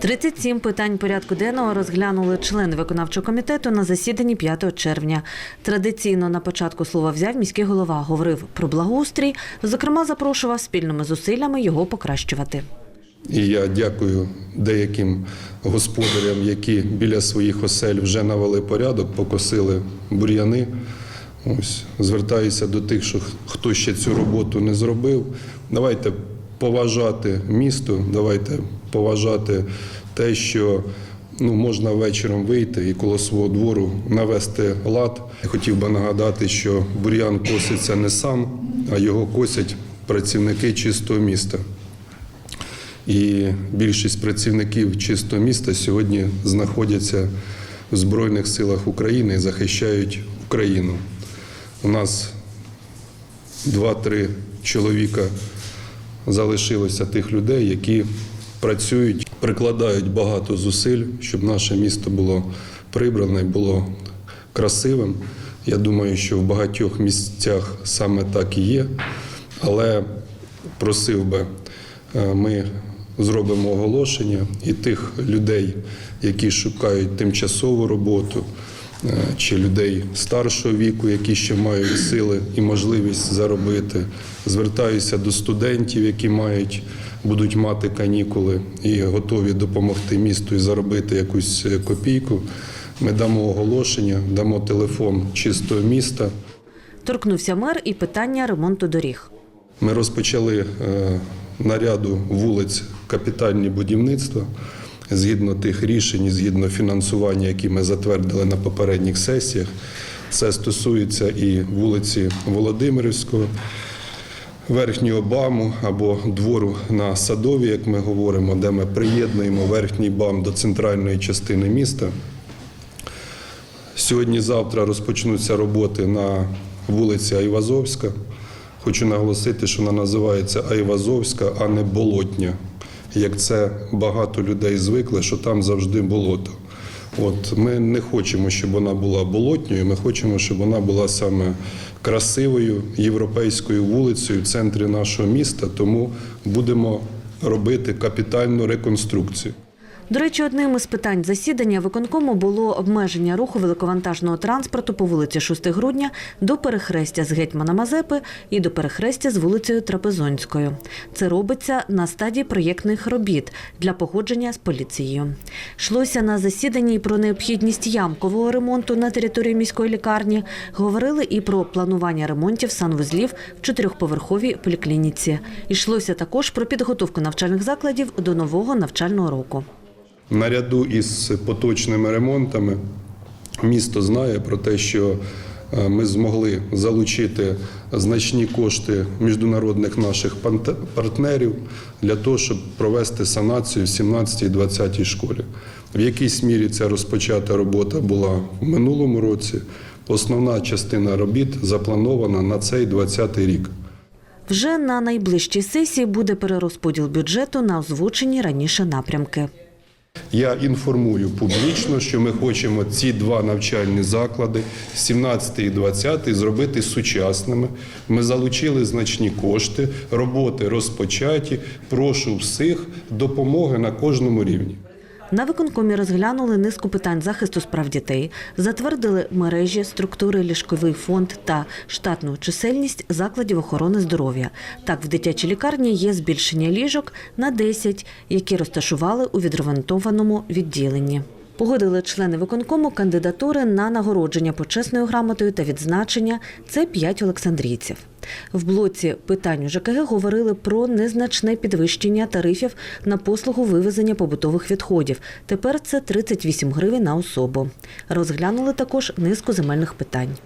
37 питань порядку денного розглянули члени виконавчого комітету на засіданні 5 червня. Традиційно на початку слова взяв міський голова, говорив про благоустрій, зокрема запрошував спільними зусиллями його покращувати. І я дякую деяким господарям, які біля своїх осель вже навели порядок, покосили бур'яни. Ось звертаюся до тих, що хто ще цю роботу не зробив. Давайте поважати місто, давайте поважати те, що ну, можна вечором вийти і коло свого двору навести лад. Хотів би нагадати, що бур'ян коситься не сам, а його косять працівники чистого міста. І більшість працівників чистого міста сьогодні знаходяться в Збройних силах України і захищають Україну. У нас два-три чоловіка залишилося тих людей, які працюють, прикладають багато зусиль, щоб наше місто було прибране, було красивим. Я думаю, що в багатьох місцях саме так і є. Але просив би, е, ми зробимо оголошення і тих людей, які шукають тимчасову роботу, чи людей старшого віку, які ще мають сили і можливість заробити. Звертаюся до студентів, які мають, будуть мати канікули і готові допомогти місту і заробити якусь е, копійку. Ми дамо оголошення, дамо телефон чистого міста. Торкнувся мер і питання ремонту доріг. Ми розпочали е, наряду вулиць капітальні будівництва згідно тих рішень, згідно фінансування, які ми затвердили на попередніх сесіях. Це стосується і вулиці Володимирівського, верхнього баму або двору на садові, як ми говоримо, де ми приєднуємо верхній бам до центральної частини міста. Сьогодні-завтра розпочнуться роботи на вулиці Айвазовська. Хочу наголосити, що вона називається Айвазовська, а не Болотня. Як це багато людей звикли, що там завжди болото. От ми не хочемо, щоб вона була болотньою. Ми хочемо, щоб вона була саме красивою європейською вулицею в центрі нашого міста. Тому будемо робити капітальну реконструкцію. До речі, одним із питань засідання виконкому було обмеження руху великовантажного транспорту по вулиці 6 грудня до перехрестя з гетьмана Мазепи і до перехрестя з вулицею Трапезонською. Це робиться на стадії проєктних робіт для погодження з поліцією. Йшлося на засіданні про необхідність ямкового ремонту на території міської лікарні. Говорили і про планування ремонтів санвузлів в чотирьохповерховій поліклініці. Йшлося також про підготовку навчальних закладів до нового навчального року. Наряду із поточними ремонтами місто знає про те, що е, ми змогли залучити значні кошти міжнародних наших партнерів для того, щоб провести санацію в 17-20 школі. В якійсь мірі ця розпочата робота була в минулому році. Основна частина робіт запланована на цей 20 рік. Вже на найближчій сесії буде перерозподіл бюджету на озвучені раніше напрямки. Я інформую публічно, що ми хочемо ці два навчальні заклади, 17 і 20, зробити сучасними. Ми залучили значні кошти, роботи розпочаті. Прошу всіх допомоги на кожному рівні. На виконкомі розглянули низку питань захисту справ дітей, затвердили мережі, структури, ліжковий фонд та штатну чисельність закладів охорони здоров'я. Так, в дитячій лікарні є збільшення ліжок на 10, які розташували у відремонтованому відділенні. Погодили члени виконкому кандидатури на нагородження почесною грамотою та відзначення. Це п'ять олександрійців. В блоці питань ЖКГ говорили про незначне підвищення тарифів на послугу вивезення побутових відходів. Тепер це 38 гривень на особу. Розглянули також низку земельних питань.